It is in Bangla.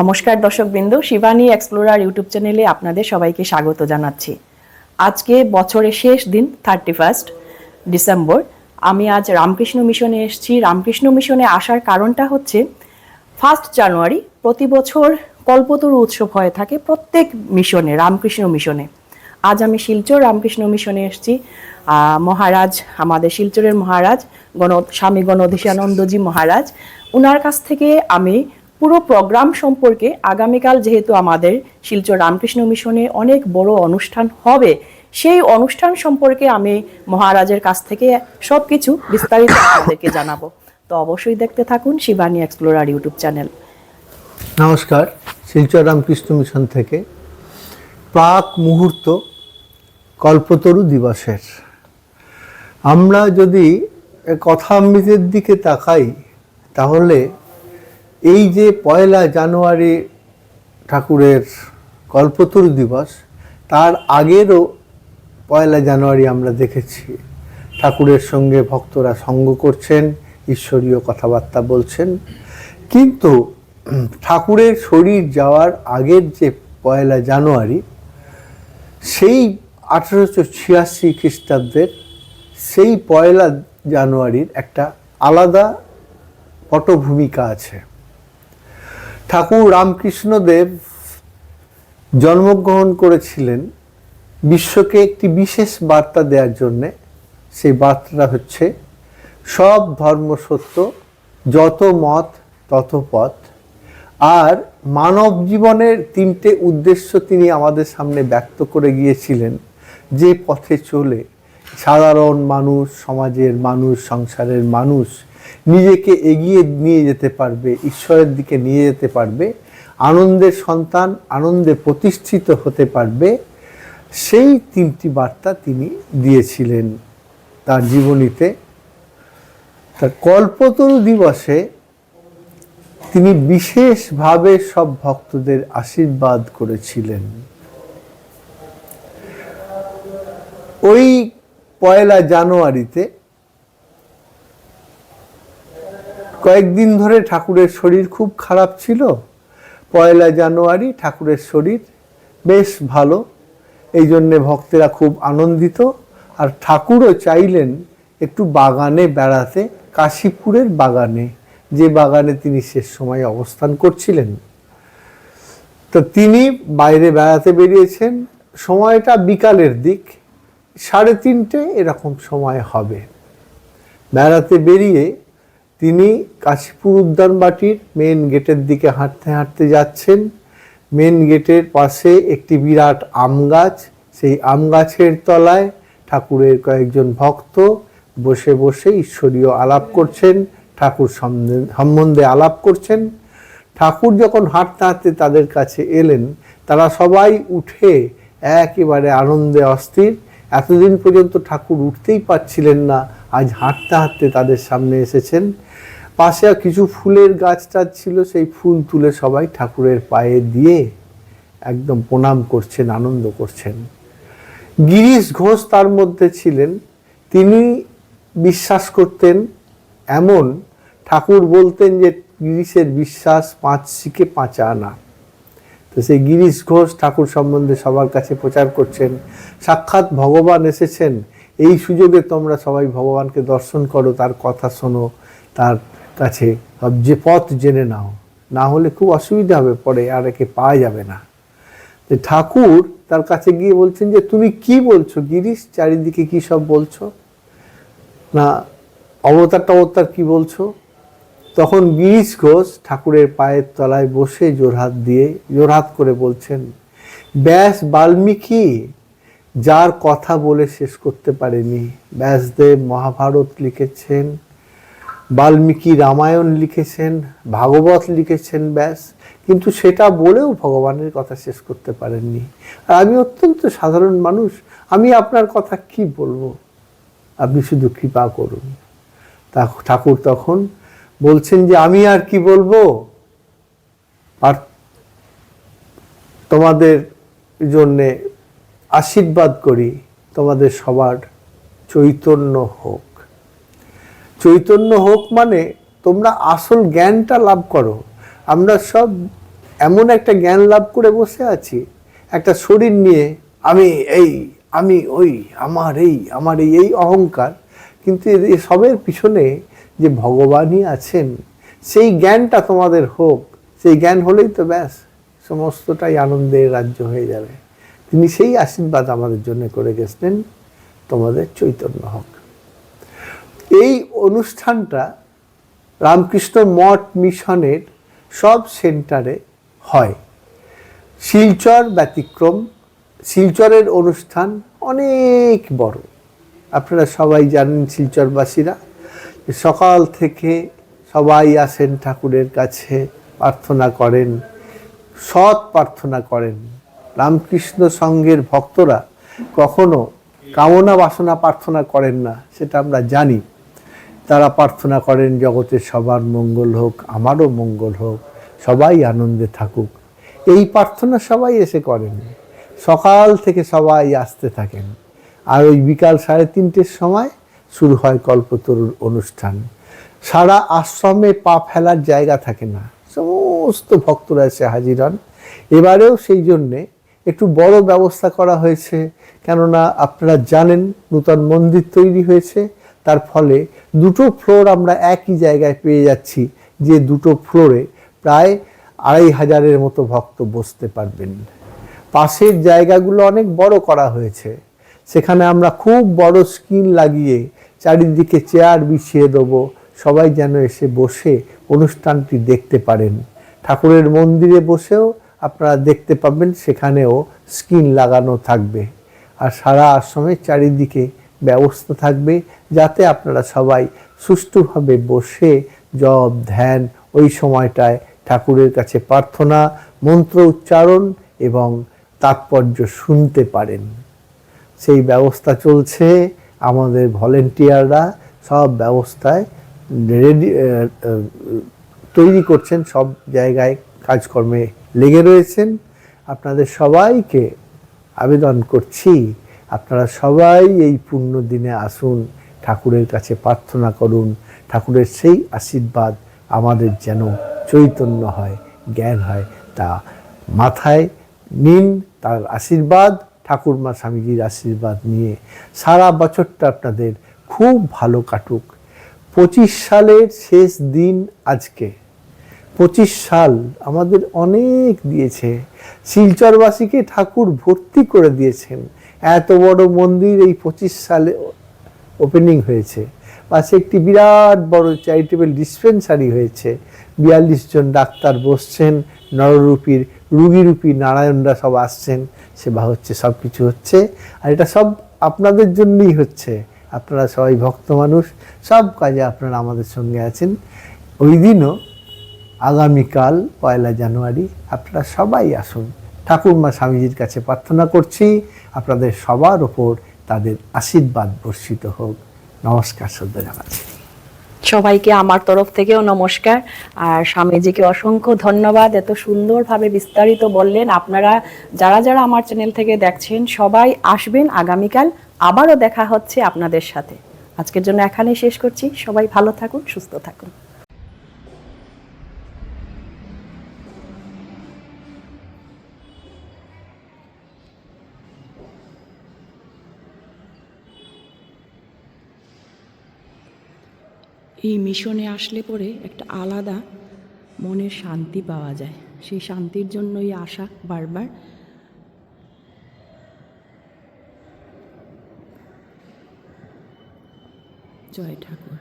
নমস্কার দর্শকবৃন্দ, শিবানী এক্সপ্লোরার ইউটিউব চ্যানেলে আপনাদের সবাইকে স্বাগত জানাচ্ছি। আজকে বছরের শেষ দিন থার্টি ফার্স্ট ডিসেম্বর আমি আজ রামকৃষ্ণ মিশনে এসেছি। রামকৃষ্ণ মিশনে আসার কারণটা হচ্ছে ফার্স্ট জানুয়ারি প্রতি বছর কল্পতরু উৎসব হয়ে থাকে প্রত্যেক মিশনে, রামকৃষ্ণ মিশনে। আজ আমি শিলচর রামকৃষ্ণ মিশনে এসেছি। মহারাজ, আমাদের শিলচরের মহারাজ, গণ, স্বামী গণধীশানন্দজি মহারাজ ওনার কাছ থেকে আমি পুরো প্রোগ্রাম সম্পর্কে আগামীকাল যেহেতু আমাদের শিলচর রামকৃষ্ণ মিশনে অনেক বড় অনুষ্ঠান হবে, সেই অনুষ্ঠান সম্পর্কে আমি মহারাজের কাছ থেকে সব কিছু বিস্তারিত আপনাদেরকে জানাব। তো অবশ্যই দেখতে থাকুন শিবানী এক্সপ্লোরার ইউটিউব চ্যানেল। নমস্কার, শিলচর রামকৃষ্ণ মিশন থেকে প্রাক মুহূর্ত কল্পতরু দিবসের। আমরা যদি কথামৃতের দিকে তাকাই, তাহলে এই যে পয়লা জানুয়ারি ঠাকুরের কল্পতরু দিবস, তার আগেরও পয়লা জানুয়ারি আমরা দেখেছি। ঠাকুরের সঙ্গে ভক্তরা সঙ্গ করছেন, ঈশ্বরীয় কথাবার্তা বলছেন। কিন্তু ঠাকুরের শরীর যাওয়ার আগের যে পয়লা জানুয়ারি, সেই আঠেরোশো ছিয়াশি খ্রিস্টাব্দের সেই পয়লা জানুয়ারির একটা আলাদা পটভূমিকা আছে। ঠাকুর রামকৃষ্ণদেব জন্মগ্রহণ করেছিলেন বিশ্বকে একটি বিশেষ বার্তা দেওয়ার জন্যে। সেই বার্তাটা হচ্ছে, সব ধর্ম সত্য, যত মত তত পথ। আর মানব জীবনের তিনটে উদ্দেশ্য তিনি আমাদের সামনে ব্যক্ত করে গিয়েছিলেন, যে পথে চলে। সাধারণ মানুষ, সমাজের মানুষ, সংসারের মানুষ নিজেকে এগিয়ে নিয়ে যেতে পারবে, ঈশ্বরের দিকে নিয়ে যেতে পারবে আনন্দের সন্তান, আনন্দে প্রতিষ্ঠিত হতে পারবে, সেই তিনটি বার্তা তিনি দিয়েছিলেন তার জীবনীতে। তার কল্পতরু দিবসে তিনি বিশেষভাবে সব ভক্তদের আশীর্বাদ করেছিলেন। ওই পয়লা জানুয়ারিতে কয়েকদিন ধরে ঠাকুরের শরীর খুব খারাপ ছিল। পয়লা জানুয়ারি ঠাকুরের শরীর বেশ ভালো। এই জন্যে ভক্তেরা খুব আনন্দিত। আর ঠাকুরও চাইলেন একটু বাগানে বেড়াতে, কাশীপুরের বাগানে। যে বাগানে তিনি শেষ সময় অবস্থান করছিলেন। তো তিনি বাইরে বেড়াতে বেরিয়েছেন। সময়টা বিকালের দিক। সাড়ে তিনটে এরকম সময় হবে। বেড়াতে বেরিয়ে তিনি কাশীপুর উদ্যানবাটির মেন গেটের দিকে হাঁটতে হাঁটতে যাচ্ছেন। মেন গেটের পাশে একটি বিরাট আম গাছ, সেই আম গাছের তলায় ঠাকুরের কয়েকজন ভক্ত বসে বসে ঈশ্বরীয় আলাপ করছেন, ঠাকুর সম্বন্ধে- আলাপ করছেন। ঠাকুর যখন হাঁটতে হাঁটতে তাদের কাছে এলেন, তারা সবাই উঠে একেবারে আনন্দে অস্থির। এতদিন পর্যন্ত ঠাকুর উঠতেই পারছিলেন না, আজ হাঁটতে হাঁটতে তাদের সামনে এসেছেন। পাশে কিছু ফুলের গাছ টাছ ছিল, সেই ফুল তুলে সবাই ঠাকুরের পায়ে দিয়ে একদম প্রণাম করছেন, আনন্দ করছেন। গিরিশ ঘোষ তার মধ্যে ছিলেন। তিনি বিশ্বাস করতেন, এমন ঠাকুর বলতেন যে গিরিশের বিশ্বাস পাঁচ শিখে পাঁচা আনা। তো সেই গিরিশ ঘোষ ঠাকুর সম্বন্ধে সবার কাছে প্রচার করছেন। সাক্ষাৎ ভগবান এসেছেন, এই সুযোগে তোমরা সবাই ভগবানকে দর্শন করো, তার কথা শোনো, তার কাছে যে পথ জেনে নাও। না হলে খুব অসুবিধা হবে, পরে আর একে পাওয়া যাবে না। তো ঠাকুর তার কাছে গিয়ে বলছেন যে, তুমি কি বলছো গিরিশ? চারিদিকে কি সব বলছো? না অবতার টবতার কি বলছো? তখন গিরিশ ঘোষ ঠাকুরের পায়ের তলায় বসে জোরহাত দিয়ে জোরহাত করে বলছেন, ব্যাস বাল্মীকি, যার কথা বলে শেষ করতে পারেনি। ব্যাসদেব মহাভারত লিখেছেন বাল্মীকি রামায়ণ লিখেছেন, ভাগবত লিখেছেন, ব্যাস। কিন্তু সেটা বলেও ভগবানের কথা শেষ করতে পারেননি। আর আমি অত্যন্ত সাধারণ মানুষ, আমি আপনার কথা কি বলব? আপনি শুধু কৃপা করুন। তা ঠাকুর তখন বলছেন যে, আমি আর কি বলব? আর তোমাদের জন্যে আশীর্বাদ করি, তোমাদের সবার চৈতন্য হোক। চৈতন্য হোক মানে তোমরা আসল জ্ঞানটা লাভ করো। আমরা সব এমন একটা জ্ঞান লাভ করে বসে আছি। একটা শরীর নিয়ে আমি এই, আমি ওই, আমার এই আমার এই এই অহংকার। কিন্তু সবের পিছনে যে ভগবানই আছেন, সেই জ্ঞানটা তোমাদের হোক। সেই জ্ঞান হলেই তো ব্যাস, সমস্তটাই আনন্দের রাজ্য হয়ে যাবে। তিনি সেই আশীর্বাদ আমাদের জন্য করে গেছেন। তোমাদের চৈতন্য হোক। এই অনুষ্ঠানটা রামকৃষ্ণ মঠ মিশনের সব সেন্টারে হয়। শিলচর ব্যতিক্রম, শিলচরের অনুষ্ঠান অনেক বড়। আপনারা সবাই জানেন শিলচরবাসীরা সকাল থেকে সবাই আসেন ঠাকুরের কাছে, প্রার্থনা করেন, সৎ প্রার্থনা করেন। রামকৃষ্ণ সঙ্গের ভক্তরা কখনো কামনা বাসনা প্রার্থনা করেন না, সেটা আমরা জানি। তারা প্রার্থনা করেন জগতের সবার মঙ্গল হোক, আমারও মঙ্গল হোক, সবাই আনন্দে থাকুক। এই প্রার্থনা সবাই এসে করেন। সকাল থেকে সবাই আসতে থাকেন। আর ওই বিকাল সাড়ে তিনটের সময় শুরু হয় কল্পতরুর অনুষ্ঠান। সারা আশ্রমে পা ফেলার জায়গা থাকে না। সমস্ত ভক্তরা এসে হাজির হন। এবারেও সেই জন্যে একটু বড় ব্যবস্থা করা হয়েছে। কেননা আপনারা জানেন, নূতন মন্দির তৈরি হয়েছে। তার ফলে দুটো ফ্লোর আমরা একই জায়গায় পেয়ে যাচ্ছি যে দুটো ফ্লোরে প্রায় আড়াই হাজারের মতো ভক্ত বসতে পারবেন। পাশের জায়গাগুলো অনেক বড় করা হয়েছে। সেখানে আমরা খুব বড় স্ক্রিন লাগিয়ে চারিদিকে চেয়ার বিছিয়ে দেবো, সবাই যেন এসে বসে অনুষ্ঠানটি দেখতে পারেন। ঠাকুরের মন্দিরে বসেও আপনারা দেখতে পাবেন সেখানেও স্ক্রিন লাগানো থাকবে। আর সারা আশ্রমের চারিদিকে ব্যবস্থা থাকবে যাতে আপনারা সবাই সুষ্ঠুভাবে বসে জপ, ধ্যান ওই সময়টায় ঠাকুরের কাছে প্রার্থনা, মন্ত্র উচ্চারণ এবং তাৎপর্য শুনতে পারেন। সেই ব্যবস্থা চলছে। আমাদের ভলেন্টিয়াররা সব ব্যবস্থায় রেডি তৈরি করছেন, সব জায়গায় কাজকর্মে লেগে রয়েছেন। আপনাদের সবাইকে আবেদন করছি। আপনারা সবাই এই পূর্ণ দিনে আসুন, ঠাকুরের কাছে প্রার্থনা করুন, ঠাকুরের সেই আশীর্বাদ আমাদের যেন চৈতন্য হয়, জ্ঞান হয়, তা মাথায় নিন তার আশীর্বাদ, ঠাকুরমা স্বামীজির আশীর্বাদ নিয়ে। সারা বছরটা আপনাদের খুব ভালো কাটুক। পঁচিশ সালের শেষ দিন আজকে। পঁচিশ সাল আমাদের অনেক দিয়েছে। শিলচরবাসীকে ঠাকুর ভর্তি করে দিয়েছেন। এত বড় মন্দির এই পঁচিশ সালে ওপেনিং হয়েছে। পাশে একটি বিরাট বড় চ্যারিটেবল ডিসপেন্সারি হয়েছে। বিয়াল্লিশ জন ডাক্তার বসছেন, নররূপীর, রুগীরূপী নারায়ণরা সব আসছেন, সেবা হচ্ছে সব কিছু হচ্ছে। আর এটা সব আপনাদের জন্যই হচ্ছে। আপনারা সবাই ভক্ত মানুষ, সব কাজে আপনারা আমাদের সঙ্গে আছেন। ওই দিনও আগামীকাল পয়লা জানুয়ারি, আপনারা সবাই আসুন। ঠাকুরমা স্বামীজির কাছে প্রার্থনা করছি, আপনাদের সবার ওপর তাদের আশীর্বাদ বর্ষিত হোক। নমস্কার শ্রদ্ধা জানাচ্ছি। সবাইকে আমার তরফ থেকেও নমস্কার। আর স্বামীজিকে অসংখ্য ধন্যবাদ এত সুন্দরভাবে বিস্তারিত বললেন। আপনারা যারা যারা আমার চ্যানেল থেকে দেখছেন, সবাই আসবেন আগামীকাল। আবারও দেখা হচ্ছে আপনাদের সাথে। আজকের জন্য এখানেই শেষ করছি। সবাই ভালো থাকুন, সুস্থ থাকুন। এই মিশনে আসলে পরে একটা আলাদা মনের শান্তি পাওয়া যায়। সেই শান্তির জন্যই আসা বারবার। জয় ঠাকুর।